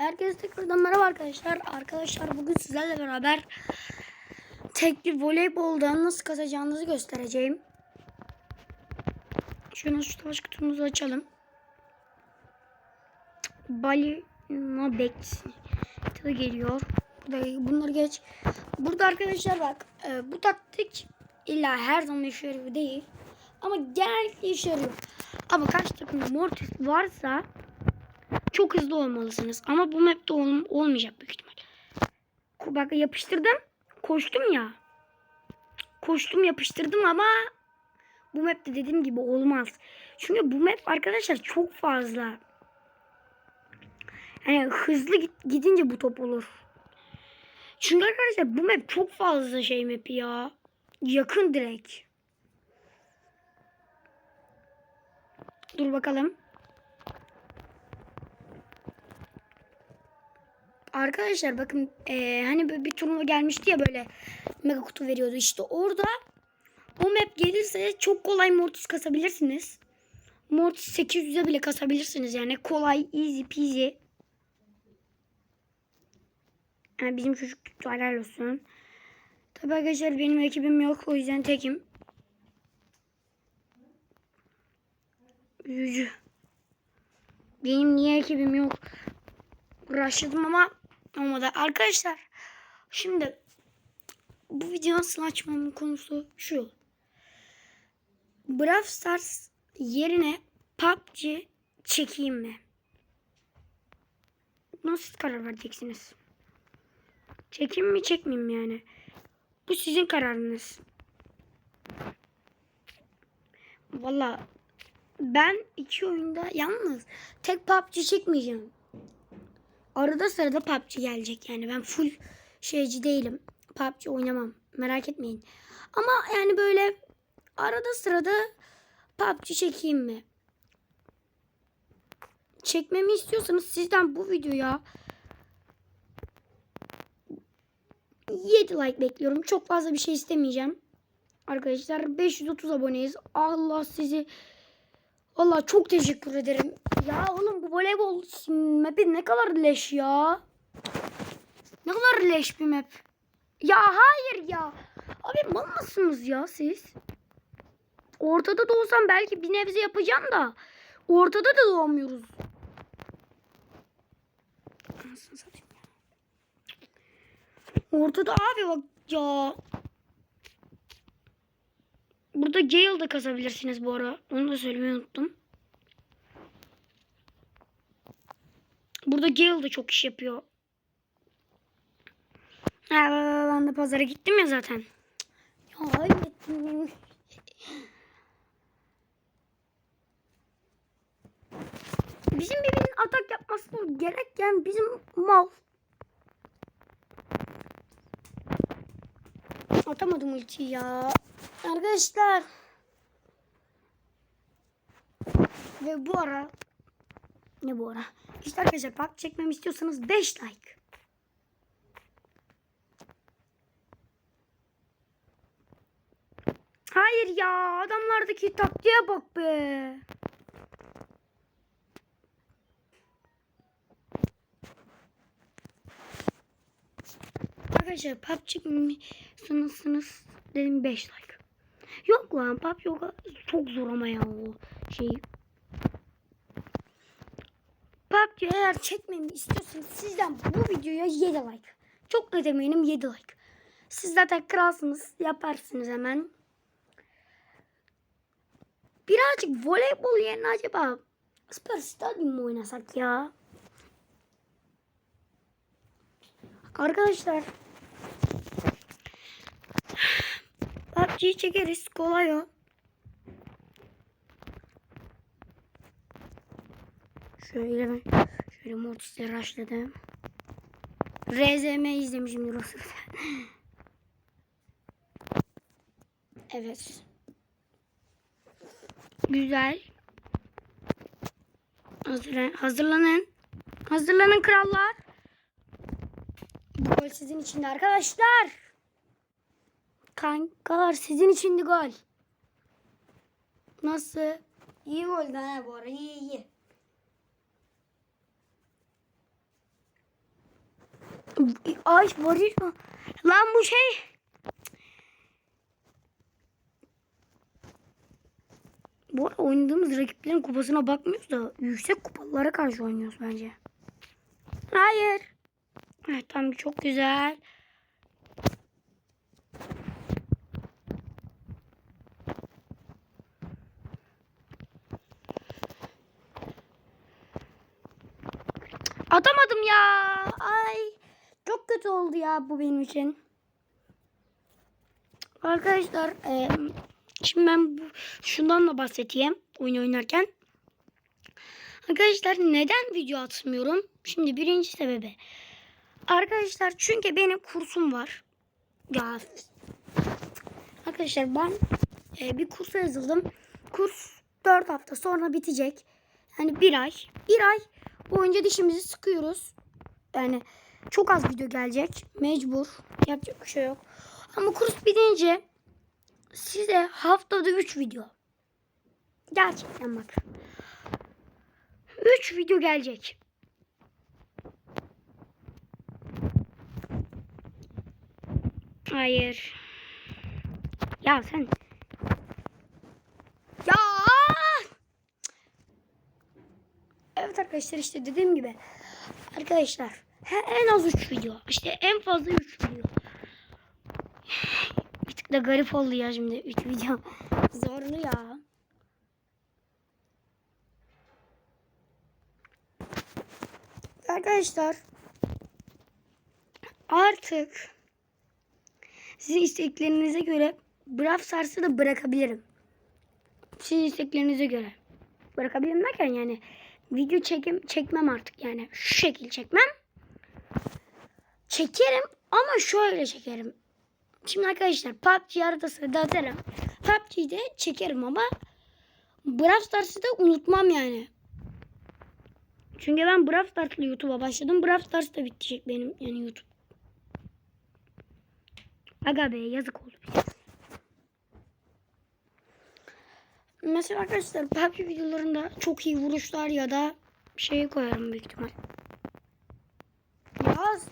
Herkese tekrardan merhaba arkadaşlar. Arkadaşlar bugün sizlerle beraber tekli voleyboldan nasıl kazacağınızı göstereceğim. Şunu şu savaş kutumuzu açalım. Bali no tadı geliyor. Bunları geç. Burada arkadaşlar bak e, bu taktik illa her zaman işe yarıyor değil. Ama genellikle işe yarıyor. Ama kaç takımda mortis varsa çok hızlı olmalısınız. Ama bu map'te ol olmayacak büyük ihtimal. Bak yapıştırdım. Koştum ya. Koştum yapıştırdım ama bu map'te dediğim gibi olmaz. Çünkü bu map arkadaşlar çok fazla. Yani hızlı git- gidince bu top olur. Çünkü arkadaşlar bu map çok fazla şey map ya. Yakın direkt. Dur bakalım. Arkadaşlar bakın eee, hani bir turnuva gelmişti ya böyle mega kutu veriyordu. İşte orada o map gelirse çok kolay mortis kasabilirsiniz. Mortis 800'e bile kasabilirsiniz yani kolay easy peasy. Yani bizim çocuk helal olsun. Tabii arkadaşlar benim ekibim yok o yüzden tekim. Yüzü. Benim niye ekibim yok? Uğraştım ama olmadı. Arkadaşlar şimdi bu video nasıl açmamın konusu şu. Brawl Stars yerine PUBG çekeyim mi? Nasıl karar vereceksiniz? Çekeyim mi çekmeyeyim yani? Bu sizin kararınız. Valla ben iki oyunda yalnız tek PUBG çekmeyeceğim. Arada sırada PUBG gelecek yani ben full şeyci değilim. PUBG oynamam merak etmeyin. Ama yani böyle arada sırada PUBG çekeyim mi? Çekmemi istiyorsanız sizden bu videoya 7 like bekliyorum. Çok fazla bir şey istemeyeceğim. Arkadaşlar 530 aboneyiz. Allah sizi Allah çok teşekkür ederim. Ya oğlum bu voleybol map'i ne kadar leş ya. Ne kadar leş bir map. Ya hayır ya. Abi mal mısınız ya siz? Ortada da olsam belki bir nebze yapacağım da. Ortada da doğamıyoruz. Ortada abi bak ya. Burada Gale da kazabilirsiniz bu ara. Onu da söylemeyi unuttum. Burada Gale da çok iş yapıyor. Ben de pazara gittim ya zaten. Ya. Bizim birinin atak yapmasını gereken bizim mal. Atamadım ultiyi ya. Arkadaşlar. Ve bu ara ne bu ara? İşte arkadaşlar bak çekmemi istiyorsanız 5 like. Hayır ya adamlardaki taktiğe bak be. Arkadaşlar PUBG sınırsınız dedim 5 like. Yok lan PUBG yok. Çok zor ama ya o şey. PUBG eğer çekmemi istiyorsanız sizden bu videoya 7 like. Çok net eminim 7 like. Siz zaten kralsınız. Yaparsınız hemen. Birazcık voleybol yerine acaba Spor Stadyum mu oynasak ya? Arkadaşlar PUBG'yi çekeriz. Kolay o. Şöyle ben şöyle Mortis'leri rushladım. RZM izlemişimdir o evet. Güzel. Hazırlan hazırlanın. Hazırlanın krallar. Bu gol sizin içinde arkadaşlar. Kankalar sizin içindi gol. Nasıl? İyi gol ha bu ara iyi iyi. Ay varil mi? Lan bu şey. Bu arada oynadığımız rakiplerin kupasına bakmıyoruz da yüksek kupalara karşı oynuyoruz bence. Hayır. Evet tamam çok güzel. Atamadım ya. Ay. Çok kötü oldu ya bu benim için. Arkadaşlar e, şimdi ben bu, şundan da bahsedeyim oyun oynarken. Arkadaşlar neden video atmıyorum? Şimdi birinci sebebi. Arkadaşlar çünkü benim kursum var. Ya Arkadaşlar ben e, bir kursa yazıldım. Kurs 4 hafta sonra bitecek. Yani bir ay. Bir ay boyunca dişimizi sıkıyoruz. Yani çok az video gelecek. Mecbur. Yapacak bir şey yok. Ama kurs bitince size haftada 3 video. Gerçekten bak. 3 video gelecek. Hayır. Ya sen. Ya. Evet arkadaşlar işte dediğim gibi. Arkadaşlar en az 3 video. İşte en fazla 3 video. Bir tık da garip oldu ya şimdi 3 video. Zorlu ya. Arkadaşlar artık sizin isteklerinize göre Brawl Stars'ı da bırakabilirim. Sizin isteklerinize göre. Bırakabilirim derken yani video çekim çekmem artık yani. Şu şekil çekmem. Çekerim ama şöyle çekerim. Şimdi arkadaşlar PUBG haritasını da atarım. PUBG'de çekerim ama Brawl Stars'ı da unutmam yani. Çünkü ben Brawl Stars'la YouTube'a başladım. Brawl Stars da bitecek benim yani YouTube. Aga be yazık oldu bize. Mesela arkadaşlar PUBG videolarında çok iyi vuruşlar ya da şey koyarım büyük ihtimal. Yaz.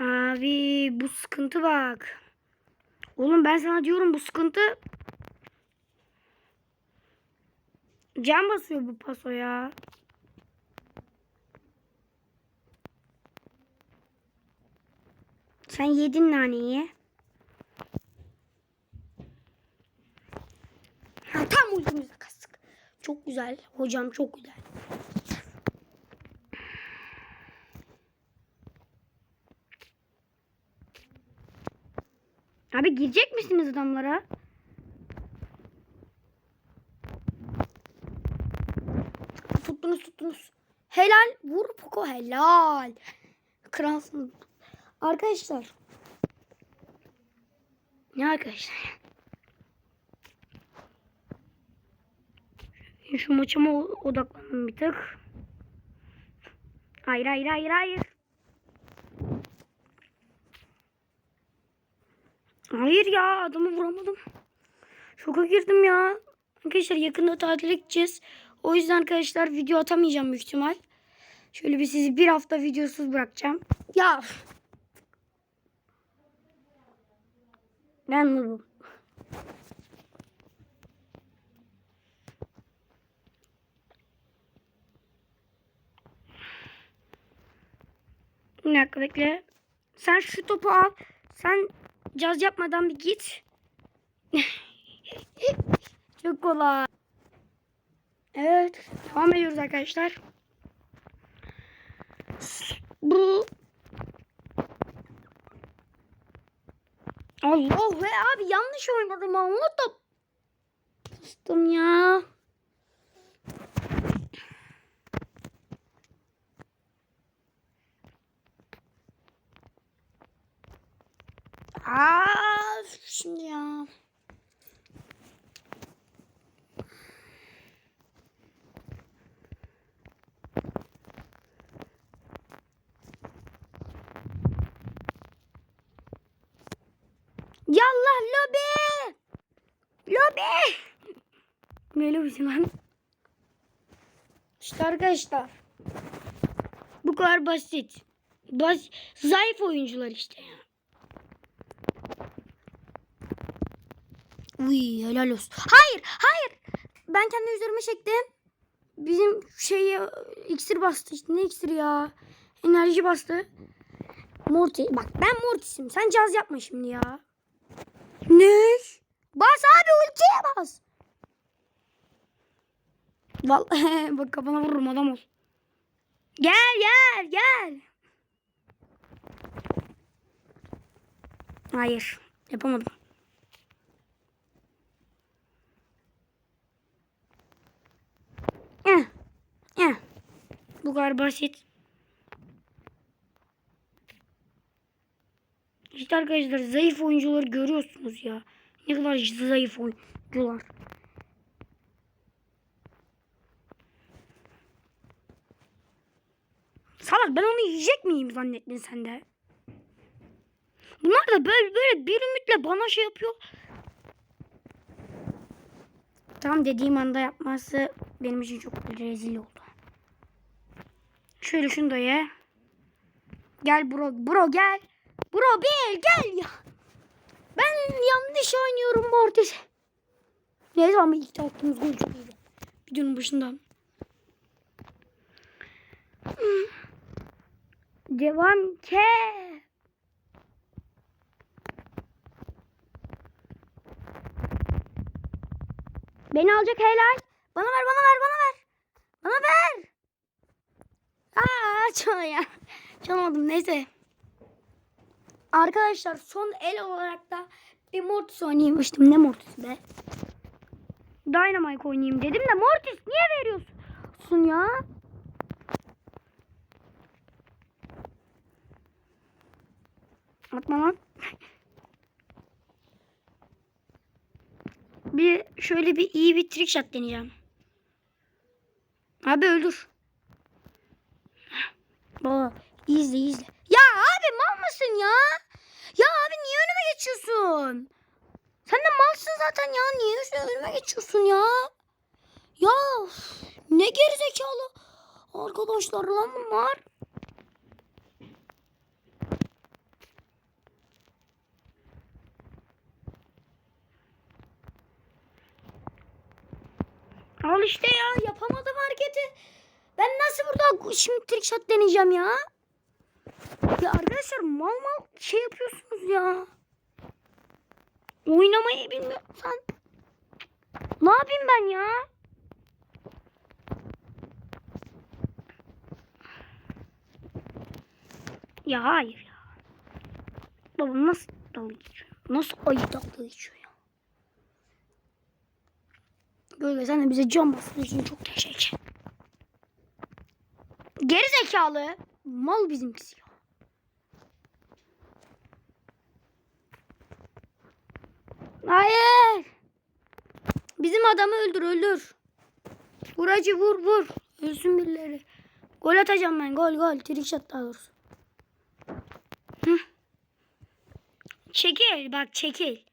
Abi bu sıkıntı bak. Oğlum ben sana diyorum bu sıkıntı. Can basıyor bu paso ya. Sen yedin naneyi. Ha, tam ultimizde kastık. Çok güzel. Hocam çok güzel. Abi girecek misiniz adamlara? Tuttunuz tuttunuz. Helal. Vur Poco helal. Kralsın. Arkadaşlar. Ne arkadaşlar? Şu maçıma odaklandım bir tık. Hayır hayır hayır hayır. Hayır ya adamı vuramadım. Şoka girdim ya. Arkadaşlar yakında tatile gideceğiz. O yüzden arkadaşlar video atamayacağım büyük ihtimal. Şöyle bir sizi bir hafta videosuz bırakacağım. Ya. Ben bu. Bir dakika bekle. Sen şu topu al. Sen caz yapmadan bir git. Çok kolay. Evet. Devam ediyoruz arkadaşlar. Bu Allah ve abi yanlış oynadım da Sustum ya. Aa, şimdi ya. Yallah lobi. Lobi. Lan? İşte arkadaşlar. Bu kadar basit. Bas zayıf oyuncular işte ya. Uy helal olsun. Hayır hayır. Ben kendi üzerime çektim. Bizim şeyi iksir bastı işte. Ne iksiri ya? Enerji bastı. Morty. Bak ben Morty'sim. Sen caz yapma şimdi ya. Ne? Bas abi ultiye bas. Vallahi bak kafana vururum adam ol. Gel gel gel. Hayır yapamadım. Eh, eh. Bu kadar basit. İşte arkadaşlar zayıf oyuncuları görüyorsunuz ya. Ne kadar zayıf oyuncular. Ben onu yiyecek miyim zannettin sen de? Bunlar da böyle böyle bir ümitle bana şey yapıyor. Tam dediğim anda yapması benim için çok rezil oldu. Şöyle şunu da ye. Gel bro, bro gel. Bro bir gel ya. Ben yanlış oynuyorum Mortis. Neyse ama ilk attığımız gol çok iyiydi. Videonun başından. Hmm. Devam ke. Beni alacak helal. Bana ver bana ver bana ver. Bana ver. Aa çal ya. Çalamadım neyse. Arkadaşlar son el olarak da bir Mortis oynamıştım. Ne Mortis be? Dynamite oynayayım dedim de Mortis niye veriyorsun ya? Atma lan. Bir şöyle bir iyi bir trick shot deneyeceğim. Abi öldür. Baba izle izle. Ya abi mal mısın ya? Ya abi niye önüme geçiyorsun? Sen de malsın zaten ya. Niye önüme geçiyorsun ya? Ya ne gerizekalı arkadaşlar lan bunlar. Al işte ya yapamadım hareketi. Ben nasıl burada şimdi trick shot deneyeceğim ya? Ya arkadaşlar mal mal şey yapıyorsunuz ya. Oynamayı bilmiyorsan. Ne yapayım ben ya? Ya hayır ya. Baba nasıl dalga geçiyor? Nasıl ayı dalga geçiyor Böyle sen de bize can bastığın için çok teşekkür. Geri zekalı. Mal bizimkisi ya. Hayır. Bizim adamı öldür öldür. Vuracı vur vur. Ölsün birileri. Gol atacağım ben gol gol. Trick shot daha doğrusu. Hı. Çekil bak çekil.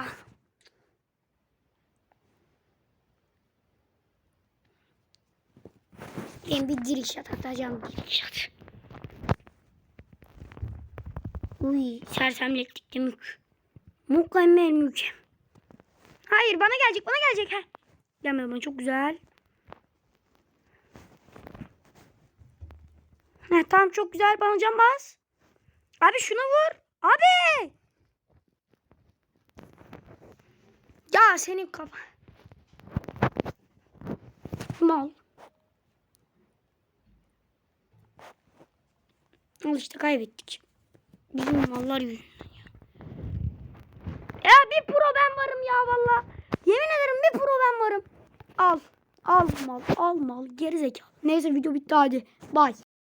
Ya. Ben bir diriş shot atacağım diriş shot. Uy sersemlettik de mük. Mükemmel mük. Hayır bana gelecek bana gelecek. ha. Gelmedi bana çok güzel. Heh, tamam çok güzel bana can bas. Abi şuna vur. Abi. Ya senin kafa. Mal. Al işte kaybettik. Bizim mallar yüzünden ya. Ya bir pro ben varım ya valla. Yemin ederim bir pro ben varım. Al. Al mal. Al mal. Geri zekalı. Neyse video bitti hadi. Bye.